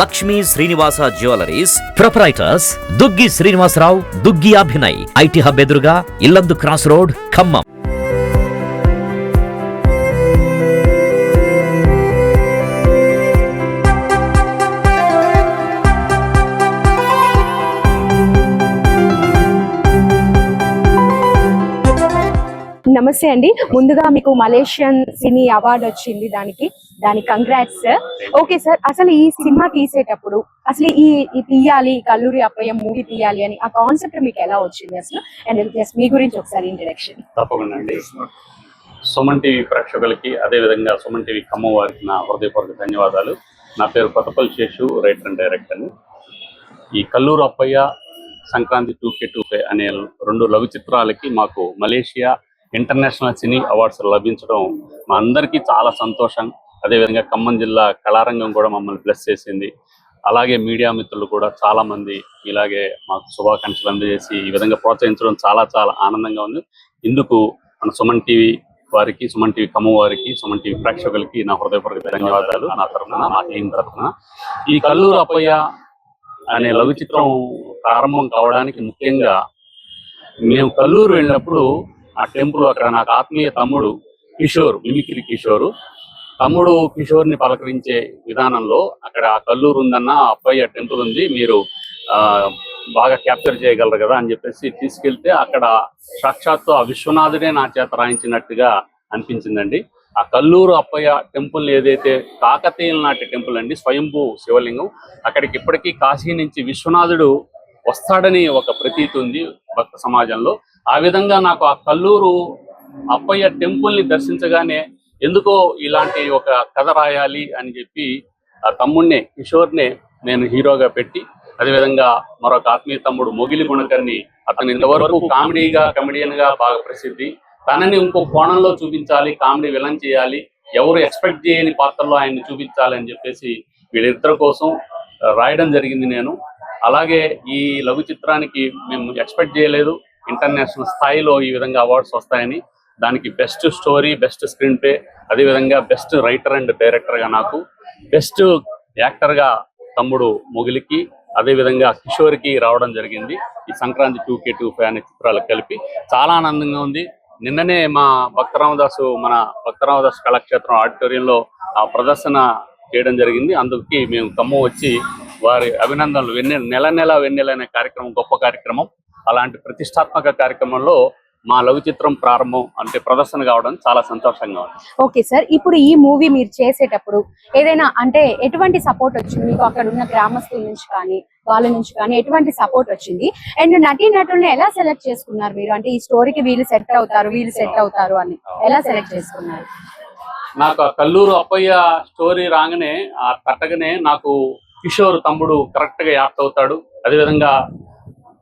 Lakshmi Srinivasa jewelleries proprietors Duggi Srinivasarao Duggi Abhinay IT hub ఎదురుగా Yellandu cross road Khammam. నమస్తే అండి. ముందుగా మీకు మలేషియన్ సినీ అవార్డు వచ్చింది దానికి. దానికి కంగ్రాట్స్ సార్ ఓకే సార్ అసలు ఈ సినిమా తీసేటప్పుడు అసలు ఈ తీయాలి కల్లూరి అప్పయ్య మూవీ తీయాలి అని ఆ కాన్సెప్ట్ మీకు ఎలా వచ్చింది అసలు? అండ్ ప్లస్ మీ గురించి ఒకసారి ఇంట్రడక్షన్ తప్పకుండా అండి. సుమన్ టీవీ ప్రేక్షకులకి అదేవిధంగా సుమన్ టీవీ కమ్మ వారికి నా హృదయపూర్వక ధన్యవాదాలు. నా పేరు Kothapalli Seshu writer and director ఈ Kalluru Appaiah Sankranti two K two five అనే రెండు లఘు చిత్రాలకి మాకు మలేషియా ఇంటర్నేషనల్ సినీ అవార్డ్స్ లభించడం మా అందరికీ చాలా సంతోషం. అదేవిధంగా ఖమ్మం జిల్లా కళారంగం కూడా మమ్మల్ని బ్లెస్ చేసింది. అలాగే మీడియా మిత్రులు కూడా చాలా మంది ఇలాగే మాకు శుభాకాంక్షలు అందజేసి ఈ విధంగా ప్రోత్సహించడం చాలా చాలా ఆనందంగా ఉంది. ఇందుకు మన సుమన్ టీవీ వారికి సుమన్ టీవీ కమ్మ వారికి సుమన్ టీవీ ప్రేక్షకులకి నా హృదయపూర్వక ధన్యవాదాలు. నా తరఫున నా టీం తరఫున. ఈ కల్లూరు అప్పయ్య అనే లఘు చిత్రం ప్రారంభం కావడానికి ముఖ్యంగా మేము కల్లూరు వెళ్ళినప్పుడు ఆ టెంపుల్ అక్కడ నాకు ఆత్మీయ తమ్ముడు కిషోర్ మిమిక్రీ కిషోర్. తమ్ముడు కిషోర్ని పలకరించే విధానంలో అక్కడ ఆ కల్లూరు ఉందన్న అప్పయ్య టెంపుల్ ఉంది మీరు ఆ బాగా క్యాప్చర్ చేయగలరు కదా అని చెప్పేసి తీసుకెళ్తే అక్కడ సాక్షాత్తు ఆ విశ్వనాథుడే నా చేత రాయించినట్టుగా అనిపించిందండి. ఆ కల్లూరు అప్పయ్య టెంపుల్ ఏదైతే కాకతీయుల నాటి టెంపుల్ అండి స్వయంభూ శివలింగం అక్కడికి ఇప్పటికీ కాశీ నుంచి విశ్వనాథుడు వస్తాడని ఒక ప్రతీతి ఉంది భక్త సమాజంలో. ఆ విధంగా నాకు ఆ కల్లూరు అప్పయ్య టెంపుల్ని దర్శించగానే ఎందుకో ఇలాంటి ఒక కథ రాయాలి అని చెప్పి ఆ తమ్ముడిని కిషోర్నే నేను హీరోగా పెట్టి అదేవిధంగా మరొక ఆత్మీయ తమ్ముడు మొగిలి గుణకర్ని అతను ఇంతవరకు కామెడీగా కమెడియన్గా బాగా ప్రసిద్ధి. తనని ఇంకో కోణంలో చూపించాలి కామెడీ విలన్ చేయాలి. ఎవరు ఎక్స్పెక్ట్ చేయని పాత్రలో ఆయన్ని చూపించాలి అని చెప్పేసి వీళ్ళిద్దరి కోసం రాయడం జరిగింది నేను. అలాగే ఈ లఘు చిత్రానికి మేము ఎక్స్పెక్ట్ చేయలేదు. ఇంటర్నేషనల్ స్థాయిలో ఈ విధంగా అవార్డ్స్ వస్తాయని. దానికి best story best screenplay అదేవిధంగా బెస్ట్ రైటర్ అండ్ డైరెక్టర్గా నాకు బెస్ట్ యాక్టర్గా తమ్ముడు మొగిలికి అదేవిధంగా కిషోర్కి రావడం జరిగింది. ఈ Sankranti two K two five అనే చిత్రాలు కలిపి చాలా ఆనందంగా ఉంది. నిన్ననే మా భక్తరామదాసు మన భక్తరామదాసు కళాక్షేత్రం ఆడిటోరియంలో ఆ ప్రదర్శన చేయడం జరిగింది. అందుకే మేము తమ్ము వచ్చి వారి అభినందనలు వెన్నె నెల నెల వెన్నెల అనే కార్యక్రమం గొప్ప కార్యక్రమం అలాంటి ప్రతిష్టాత్మక కార్యక్రమంలో మా లఘు చిత్రం ప్రారంభం అంటే ప్రదర్శన కావడం చాలా సంతోషంగా ఉంది. ఓకే సార్ ఇప్పుడు ఈ మూవీ మీరు చేసేటప్పుడు ఏదైనా అంటే ఎటువంటి సపోర్ట్ వచ్చింది? మీకు అక్కడ ఉన్న గ్రామస్తుల నుంచి కానీ వాళ్ళ నుంచి కానీ ఎటువంటి సపోర్ట్ వచ్చింది? అండ్ నటీ నటుల్ని ఎలా సెలెక్ట్ చేసుకున్నారు మీరు? అంటే ఈ స్టోరీకి వీళ్ళు సెట్ అవుతారు వీళ్ళు సెట్ అవుతారు అని ఎలా సెలెక్ట్ చేసుకున్నారు? నాకు కల్లూరు అప్పయ్య స్టోరీ రాగానే ఆ తట్టగానే నాకు కిషోర్ తమ్ముడు కరెక్ట్గా యాప్ట్ అవుతాడు. అదేవిధంగా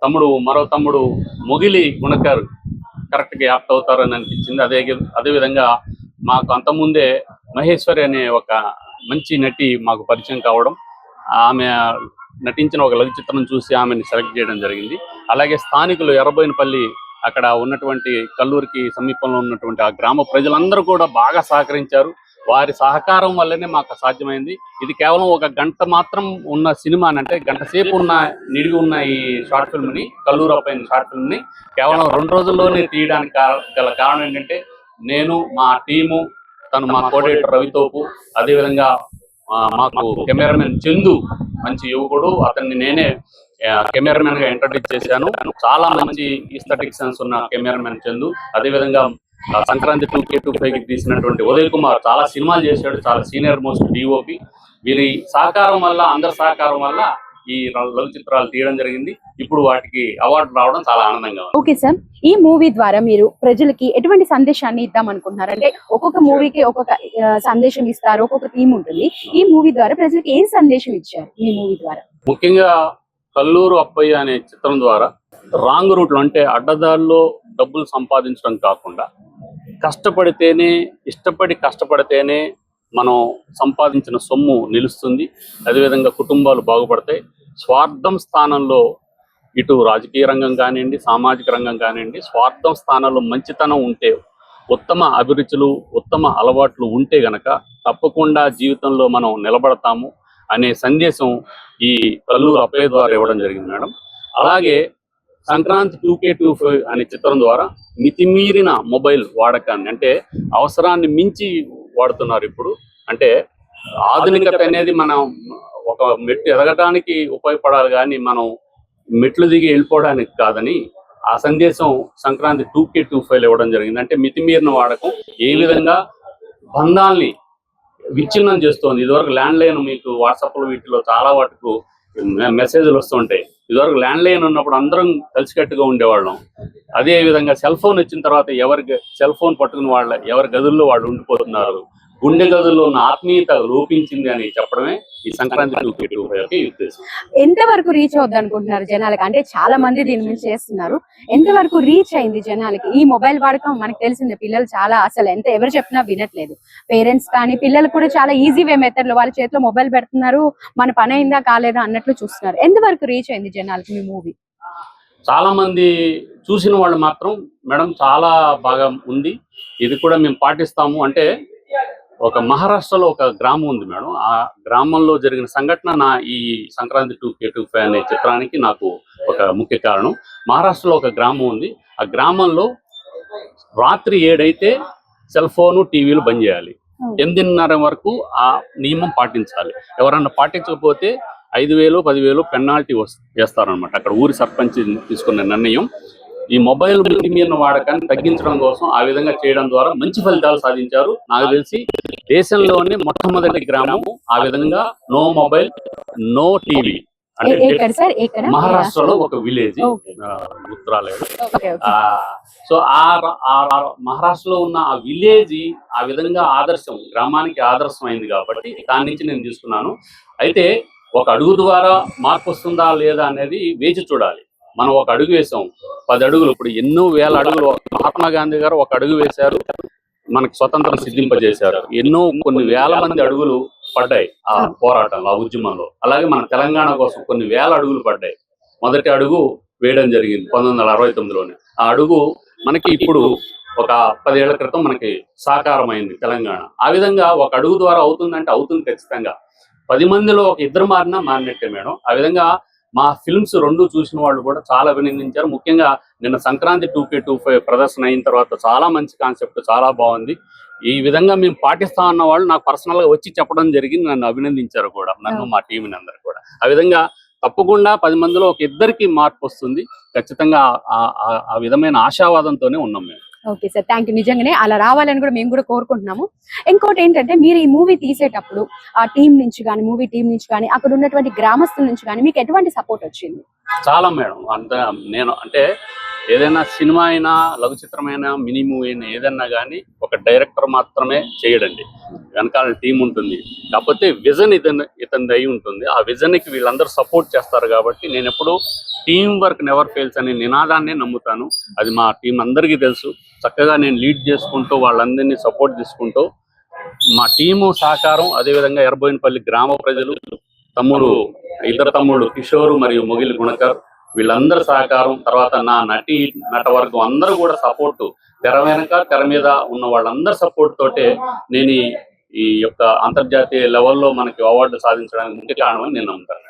తమ్ముడు మరో తమ్ముడు మొగిలి గుణకర్ కరెక్ట్గా యాప్ట్ అవుతారు అని అనిపించింది. అదే అదేవిధంగా మాకు అంతకుముందే మహేశ్వరి అనే ఒక మంచి నటి మాకు పరిచయం కావడం ఆమె నటించిన ఒక లఘు చిత్రం చూసి ఆమెని సెలెక్ట్ చేయడం జరిగింది. అలాగే స్థానికులు ఎర్రబోయినపల్లి అక్కడ ఉన్నటువంటి కల్లూరికి సమీపంలో ఉన్నటువంటి ఆ గ్రామ ప్రజలందరూ కూడా బాగా సహకరించారు. వారి సహకారం వల్లనే మాకు సాధ్యమైంది ఇది కేవలం ఒక గంట మాత్రం ఉన్న సినిమా అంటే గంట సేపు ఉన్న నిడిగి ఉన్న ఈ షార్ట్ ఫిల్మ్ని కల్లూరు పైన షార్ట్ ఫిల్మ్ని కేవలం రెండు రోజుల్లోనే తీయడానికి గల కారణం ఏంటంటే నేను మా టీము తను మా కోఆర్డినేటర్ రవితోపు అదేవిధంగా మాకు కెమెరామెన్ చందు మంచి యువకుడు అతన్ని నేనే కెమెరామెన్గా ఇంట్రడ్యూస్ చేశాను. చాలా మంచి ఈస్థెటిక్ సెన్స్ ఉన్న కెమెరామెన్ చందు. అదేవిధంగా సంక్రాంతి టూ కే టూ ఫైవ్కి తీసినటువంటి ఉదయ్ కుమార్ చాలా సినిమాలు చేశాడు చాలా సీనియర్ మోస్ట్ డిఓపి వీరి సహకారం వల్ల అందరి సహకారం వల్ల ఈ లఘు చిత్రాలు తీయడం జరిగింది. ఇప్పుడు వాటికి అవార్డు రావడం చాలా ఆనందంగా ఉంది. Okay sir. ఈ మూవీ ద్వారా మీరు ప్రజలకి ఎటువంటి సందేశాన్ని ఇద్దాం అనుకుంటున్నారు అంటే ఒక్కొక్క మూవీకి ఒక్కొక్క సందేశం ఇస్తారు ఒక్కొక్క థీమ్ ఉంటుంది. ఈ మూవీ ద్వారా ప్రజలకి ఏం సందేశం ఇచ్చారు ఈ మూవీ ద్వారా? ముఖ్యంగా కల్లూరు అప్పయ్య అనే చిత్రం ద్వారా రాంగ్ రూట్లో అంటే అడ్డదారిలో డబ్బులు సంపాదించడం కాకుండా కష్టపడితేనే ఇష్టపడి కష్టపడితేనే మనం సంపాదించిన సొమ్ము నిలుస్తుంది. అదేవిధంగా కుటుంబాలు బాగుపడతాయి. స్వార్థం స్థానంలో ఇటు రాజకీయ రంగం కానివ్వండి సామాజిక రంగం కానివ్వండి స్వార్థం స్థానంలో మంచితనం ఉంటే ఉత్తమ అభిరుచులు ఉత్తమ అలవాట్లు ఉంటే గనక తప్పకుండా జీవితంలో మనం నిలబడతాము అనే సందేశం ఈ కల్లూరు అప్పయ్య ద్వారా ఇవ్వడం జరిగింది మేడం. అలాగే Sankranti two K two five అనే చిత్రం ద్వారా మితిమీరిన మొబైల్ వాడకాన్ని అంటే అవసరాన్ని మించి వాడుతున్నారు ఇప్పుడు. అంటే ఆధునికత అనేది మనం ఒక మెట్టు ఎదగటానికి ఉపయోగపడాలి కానీ మనం మెట్లు దిగి వెళ్ళిపోవడానికి కాదని ఆ సందేశం Sankranti two K two five ఇవ్వడం జరిగింది. అంటే మితిమీరిన వాడకం ఏ విధంగా బంధాల్ని విచ్ఛిన్నం చేస్తోంది. ఇదివరకు ల్యాండ్ లైన్ మీకు వాట్సాప్లో వీటిలో చాలా వాటికు మెసేజ్లు వస్తుంటాయి. ఇదివరకు ల్యాండ్ లైన్ ఉన్నప్పుడు అందరం కలిసికట్టుగా ఉండేవాళ్ళం. అదే విధంగా సెల్ ఫోన్ వచ్చిన తర్వాత ఎవరి సెల్ ఫోన్ పట్టుకుని వాళ్ళ ఎవరి గదుల్లో వాళ్ళు ఉండిపోతున్నారు. గుండె గదుల్లో ఉన్న ఆత్మీయత లోపించింది అని చెప్పడమే ఈ Sankranti two K two five యొక్క ఉద్దేశం. ఎంత వరకు రీచ్ అవుద్ది అనుకుంటున్నారు జనాలకి? అంటే చాలా మంది దీని మీద చేస్తున్నారు. ఎంత వరకు రీచ్ అయింది జనాలకి? ఈ మొబైల్ వాడకం మనకు తెలిసిందే పిల్లలు చాలా అసలు ఎంత ఎవరు చెప్పినా వినట్లేదు. పేరెంట్స్ కానీ పిల్లలు కూడా చాలా ఈజీ వే మెథడ్లో వాళ్ళ చేతిలో మొబైల్ పెడుతున్నారు మన పని అయిందా కాలేదా అన్నట్లు చూస్తున్నారు. ఎంత వరకు రీచ్ అయింది జనాలకి మీ మూవీ? చాలా మంది చూసిన వాళ్ళు మాత్రం మేడం చాలా బాగా ఉంది. ఇది కూడా మేము పాటిస్తాము. అంటే ఒక మహారాష్ట్రలో ఒక గ్రామం ఉంది మేడం. ఆ గ్రామంలో జరిగిన సంఘటన నా ఈ Sankranti two K two five అనే చిత్రానికి నాకు ఒక ముఖ్య కారణం. మహారాష్ట్రలో ఒక గ్రామం ఉంది. ఆ గ్రామంలో రాత్రి ఏడైతే సెల్ ఫోను టీవీలు బంద్ చేయాలి. ఎనిమిదిన్నర వరకు ఆ నియమం పాటించాలి. ఎవరన్నా పాటించకపోతే ఐదు వేలు పదివేలు పెనాల్టీ వేస్తారనమాట అక్కడ ఊరి సర్పంచ్ తీసుకున్న నిర్ణయం. ఈ మొబైల్ మితిమీరిన వాడకాన్ని తగ్గించడం కోసం ఆ విధంగా చేయడం ద్వారా మంచి ఫలితాలు సాధించారు. నాకు తెలిసి దేశంలోనే మొట్టమొదటి గ్రామం ఆ విధంగా నో మొబైల్ నో టీవీ. అంటే మహారాష్ట్రలో ఒక విలేజ్ గుర్తురాలేదు సో ఆ మహారాష్ట్రలో ఉన్న ఆ విలేజ్ ఆ విధంగా ఆదర్శం గ్రామానికి ఆదర్శం అయింది కాబట్టి దాని నుంచి నేను తీసుకున్నాను. అయితే ఒక అడుగు ద్వారా మార్పు వస్తుందా లేదా అనేది వేచి చూడాలి. మనం ఒక అడుగు వేసాం. పది అడుగులు. ఇప్పుడు ఎన్నో వేల అడుగులు. మహాత్మా గాంధీ గారు ఒక అడుగు వేశారు. మనకి స్వతంత్రం సిద్ధింపజేశారు. ఎన్నో కొన్ని వేల మంది అడుగులు పడ్డాయి ఆ పోరాటంలో ఆ ఉద్యమంలో. అలాగే మన తెలంగాణ కోసం కొన్ని వేల అడుగులు పడ్డాయి. మొదటి అడుగు వేయడం జరిగింది పంతొమ్మిది వందల అరవై తొమ్మిదిలోనే. ఆ అడుగు మనకి ఇప్పుడు ఒక పదేళ్ళ క్రితం మనకి సాకారమైంది అయింది తెలంగాణ. ఆ విధంగా ఒక అడుగు ద్వారా అవుతుందంటే అవుతుంది ఖచ్చితంగా. పది మందిలో ఒక ఇద్దరు మారినా మారినట్టే మేడం. ఆ విధంగా మా ఫిల్మ్స్ రెండు చూసిన వాళ్ళు కూడా చాలా అభినందించారు. ముఖ్యంగా నిన్న Sankranti two K two five ప్రదర్శన అయిన తర్వాత చాలా మంచి కాన్సెప్ట్ చాలా బాగుంది. ఈ విధంగా మేము పాటిస్తా అన్న వాళ్ళు నాకు పర్సనల్గా వచ్చి చెప్పడం జరిగింది. నన్ను అభినందించారు కూడా నన్ను మా టీంని అందరు కూడా. ఆ విధంగా తప్పకుండా పది మందిలో ఒక ఇద్దరికి మార్పు వస్తుంది. ఖచ్చితంగా ఆ విధమైన ఆశావాదంతోనే ఉన్నాం మేము. ఓకే సార్ థ్యాంక్ యూ నిజంగానే అలా రావాలని కూడా మేము కూడా కోరుకుంటున్నాము. ఇంకోటి ఏంటంటే మీరు ఈ మూవీ తీసేటప్పుడు ఆ టీం నుంచి కానీ మూవీ టీం నుంచి కానీ అక్కడ ఉన్నటువంటి గ్రామస్తుల నుంచి కానీ మీకు ఎటువంటి సపోర్ట్ వచ్చింది? చాలా మేడం అంత నేను అంటే ఏదైనా సినిమా అయినా లఘు చిత్రమైనా మినీ మూవీ అయినా ఏదైనా కానీ ఒక డైరెక్టర్ మాత్రమే చేయడండి. వెనకాల టీం ఉంటుంది. కాకపోతే విజన్ ఇతని ఇతనిది అయి ఉంటుంది. ఆ విజన్కి వీళ్ళందరూ సపోర్ట్ చేస్తారు కాబట్టి నేను ఎప్పుడు టీం వర్క్ నెవర్ ఫెయిల్స్ అనే నినాదాన్ని నమ్ముతాను. అది మా టీం అందరికీ తెలుసు. చక్కగా నేను లీడ్ చేసుకుంటూ వాళ్ళందరినీ సపోర్ట్ తీసుకుంటూ మా టీము సహకారం అదేవిధంగా ఎర్రబోయినపల్లి గ్రామ ప్రజలు తమ్ముడు ఇద్దరు తమ్ముడు కిషోర్ మరియు మొగిలి గుణకర్ వీళ్ళందరి సహకారం తర్వాత నా నటి నటవర్గం అందరూ కూడా సపోర్ట్. తెర వెనక తెర మీద ఉన్న వాళ్ళందరి సపోర్ట్ తోటే నేను ఈ- యొక్క అంతర్జాతీయ లెవెల్లో మనకి అవార్డు సాధించడానికి ముఖ్య కారణమని నేను నమ్ముతాను.